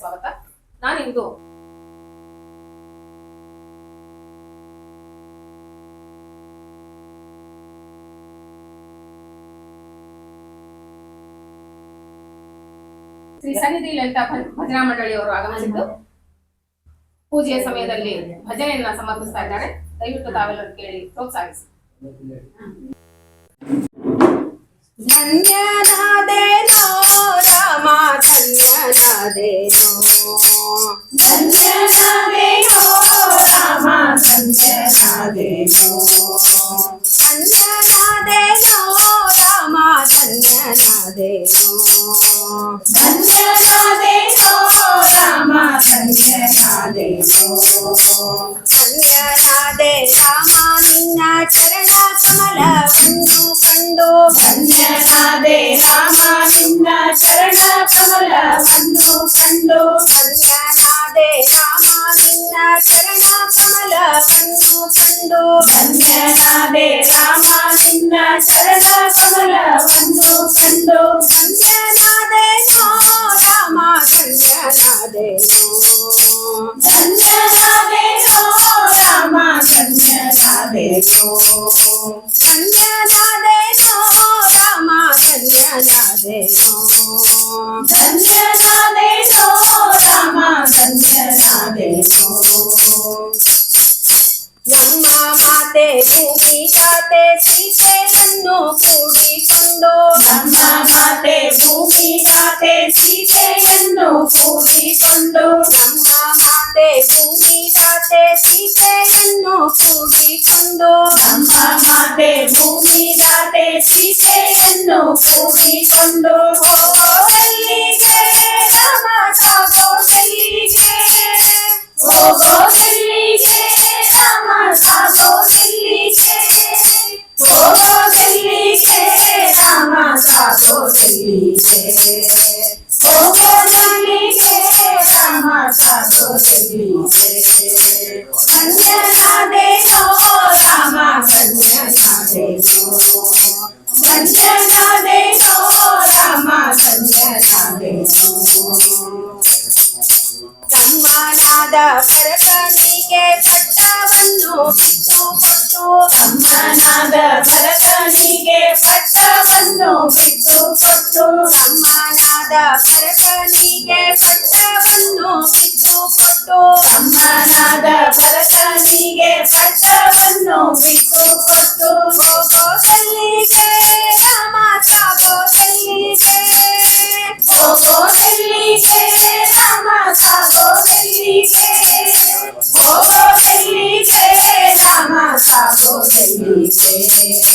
ಸ್ವಾಗತ. ನಾನಿಂದು ಶ್ರೀ ಸನ್ನಿಧಿ ಲಲಿತಾ ಭಜನಾ ಮಂಡಳಿಯವರು ಆಗಮಿಸಿದ್ದು. ಪೂಜೆಯ ಸಮಯದಲ್ಲಿ ಭಜನೆಯನ್ನ ಸಮರ್ಪಿಸ್ತಾ ಇದ್ದಾರೆ. ದಯವಿಟ್ಟು ತಾವೆಲ್ಲರೂ ಕೇಳಿ ಪ್ರೋತ್ಸಾಹಿಸಿ. ಧನ್ಯನಾದೇನೋ ಧನ್ಯನಾದೇನೋ ಧನ್ಯನಾದೇನೋ ರಾಮ ಧನ್ಯನಾದೇನೋ ಧನ್ಯನಾದೇನೋ ರಾಮ ಧನ್ಯನಾದೇನೋ ಧನ್ಯನಾದೇನೋ ರಾಮ ಧನ್ಯನಾದೇನೋ ಧನ್ಯನಾದೆ ರಾಮ ನಿನ್ನ ಚರಣ ಕಮಲವನ್ನು ಕಂಡು ಧನ್ಯನಾದೆ ರಾಮ ನಿನ್ನ ಚರಣ ಕಮಲವನ್ನು కన్ను కన్యనాదే రామ నిన్న చరణ కమల కన్ను కండు. కన్యనాదే రామ నిన్న చరణ కమల కన్ను కండు. కన్యనాదే నో రామ కన్యనాదే నో. కన్యనాదే నో రామ కన్యనాదే నో. కన్యనాదే నో రామ కన్యనాదే నో. ಭೂಮಿ ತಾತೆ ಸೀತೆಯನ್ನು ಕೂಡಿಕೊಂಡು ನಮ್ಮ ಮಾತೆ ಭೂಮಿ ತಾತೆ ಸೀತೆಯನ್ನು ಕೂಡಿಕೊಂಡು ನಮ್ಮ ಮಾತೆ ಭೂಮಿ ತಾತೆ ಸೀತೆಯನ್ನು ಕೂಡಿಕೊಂಡು ನಮ್ಮ ಮಾತೆ ಭೂಮಿ ತಾತೆ ಸೀತೆಯನ್ನು ಕೂಡಿಕೊಂಡು ಸಾಗೋದಲ್ಲಿಗೆ ಹೋಗೋದಲ್ಲಿಗೆ ರಾಮ ಸಾಗೋದಲ್ಲಿಗೆ ಧನ್ಯನಾದೇನೋ ರಾಮ ಧನ್ಯನಾದೇನೋ ಧನ್ಯನಾದೇನೋ ರಾಮ ಧನ್ಯನಾದೇನೋ ತಮ್ಮನಾದ ಭರತನಿಗೆ ಪಟ್ಟವನ್ನು ಬಿಟ್ಟು ಕೊಟ್ಟು ತಮ್ಮನಾದ ಭರತನಿಗೆ ಪಟ್ಟವನ್ನು ಬಿಟ್ಟು ಕೊಟ್ಟು ತಮ್ಮನಾದ ಭರತನಿಗೆ ಪಟ್ಟವನ್ನು ಬಿಟ್ಟು ಕೊಟ್ಟು ತಮ್ಮನಾದ ಭರತನಿಗೆ ಪಟ್ಟವನ್ನು ಬಿಟ್ಟು ಕೊಟ್ಟು ಹೋಗೋದಲ್ಲಿಗೆ ರಾಮ ಸಾಗೋದಲ್ಲಿಗೆ ಹೋಗೋದಲ್ಲಿಗೆ ರಾಮ ಸಾಗೋದಲ್ಲಿಗೆ ಹೋಗೋದಲ್ಲಿಗೆ ರಾಮ ಸಾಗೋದಲ್ಲಿಗೆ ಹೋಗೋದಲ್ಲಿಗೆ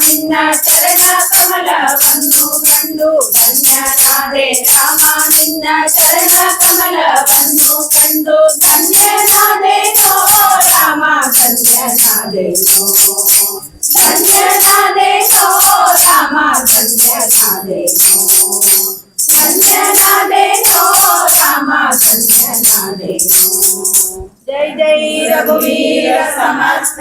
ನಿನ್ನ ಚರಣ ಕಮಲವನ್ನು ಕಂಡು ಧನ್ಯನಾದೆ ರಾಮ ನಿನ್ನ ಚರಣ ಕಮಲವನ್ನು ಕಂಡು ಧನ್ಯನಾದೇನೋ ರಾಮ ಧನ್ಯನಾದೇನೋ ಧನ್ಯನಾದೇನೋ ರಾಮ जय जय रघुवीर समस्त